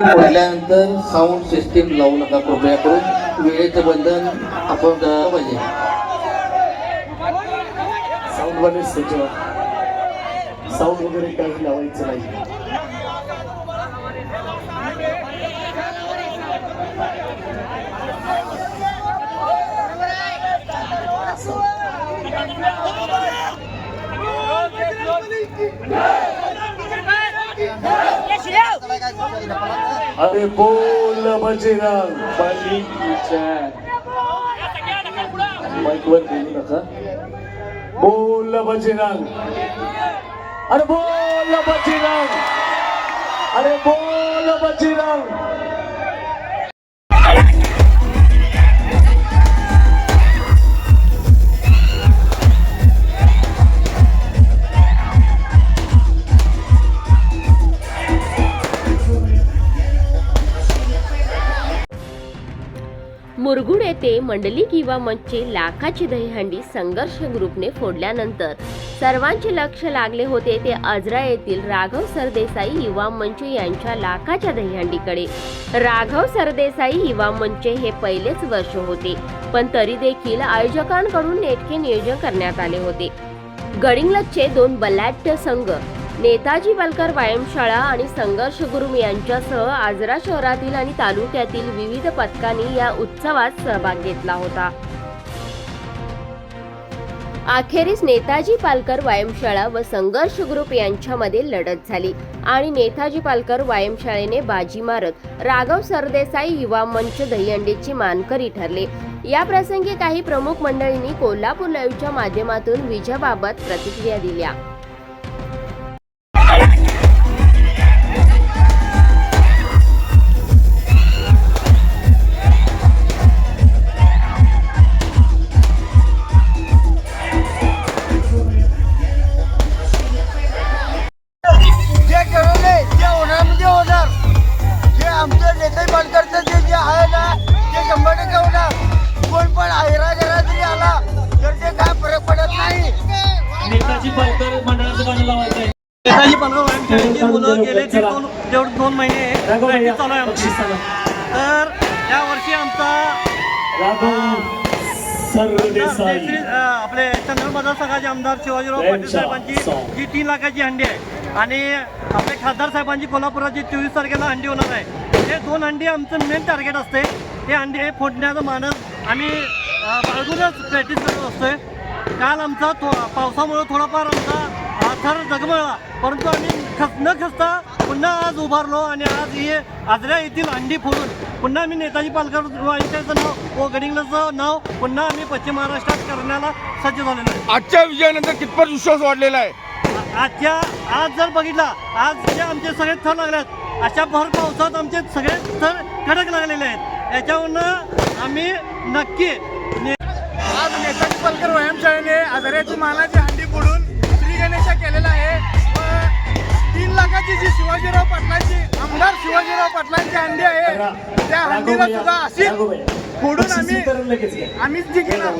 म्हटल्यानंतर sound system लावू नका कृपया करून. वेळेचं बंधन आपण करायला पाहिजे. साऊंड वाले सज्ज साऊंड वगैरे काही लावायचं नाही. अरे बोल बजरंग बलीच्या माईकवर बोलू नका बोल बजरंग अरे बोल बजरंग अरे बोल बजरंग मुरगुड येथे मंडली किंवा मंचचे लाखाची दहीहंडी संघर्ष ग्रुपने फोडल्यानंतर सर्वांचे लक्ष लागले होते ते आजरा येथील राघव सरदेसाई युवा मंच यांच्या लाखाच्या दहीहंडीकडे. राघव सरदेसाई युवा मंच हे पहिलेच वर्ष होते पण तरी देखील आयोजकांकडून नेटके नियोजन करण्यात आले होते. गडिंगलचे दोन बलाढ्य संघ नेताजी पालकर व्यायामशाळा आणि संघर्ष गुरुम यांच्यासह आजरा शहरातील आणि तालुक्यातील विविध पथकांनी या उत्सवात सहभाग घेतला होता. अखेरीस नेताजी पालकर व्यायामशाळा व संघर्ष ग्रुप यांच्यामध्ये लढत झाली आणि नेताजी पालकर व्यायामशाळेने बाजी मारत राघव सरदेसाई युवा मंच दहीहंडीची मानकरी ठरले. या प्रसंगी काही प्रमुख मंडळींनी कोल्हापूर लाईव्हच्या माध्यमातून विजयाबाबत प्रतिक्रिया दिल्या. जे ठरवले ते होणार म्हणजे होणार. जे आमचं नेते पालकरचं जे जे आहे ना ते शंभर टक्के होणार. कोण पण आयरा जरा जरी आला तर ते काय फरक पडत नाही. नेताजी पालकर मंडळाचं लावायचं आहे नेताजी मुलं गेले ते दोन जेवढे दोन महिने चालू आहे आमची. तर या वर्षी आमचा आपले चंद्रपूर मतदारसंघाचे आमदार शिवाजीराव पाटील साहेबांची जी तीन लाखाची हंडी आहे. आणि आपले खासदार साहेबांची कोल्हापुराची चोवीस तारखेला हंडी होणार आहे. हे दोन अंडी आमचं मेन टार्गेट असते. ते हे फोडण्याचं मानस आम्ही बाळगूनच प्रॅक्टिस करत असतोय. काल आमचा थो पावसामुळं थोडाफार आमचा आधार जगमळला. परंतु आम्ही खस न खसता पुन्हा आज उभारलो आणि आज हे आजऱ्या येथील अंडी फोडून पुन्हा आम्ही नेताजी पालकर यांच्याचं नाव व गडिंगलाचं नाव पुन्हा आम्ही पश्चिम महाराष्ट्रात करण्याला सज्ज झालेलो आहे. आजच्या विजयानंतर कितपत विश्वास वाढलेला आहे? आजच्या आज जर बघितला आज जे आमचे सगळे थर लागल्यात अशा भर पावसात आमचे सगळे थर कडक लागलेले आहेत. याच्यावरनं आम्ही नक्की आज नेताजी पालकर व्यायामशाळेने आजाऱ्याची मानाची हंडी फोडून श्री गणेशा केलेला आहे. व तीन लाखाची जी शिवाजीराव पाटलांची आमदार शिवाजीराव पाटलांची हंडी आहे त्या हंडीला सुद्धा अशी फोडून आम्ही. आम्हीच जी केलं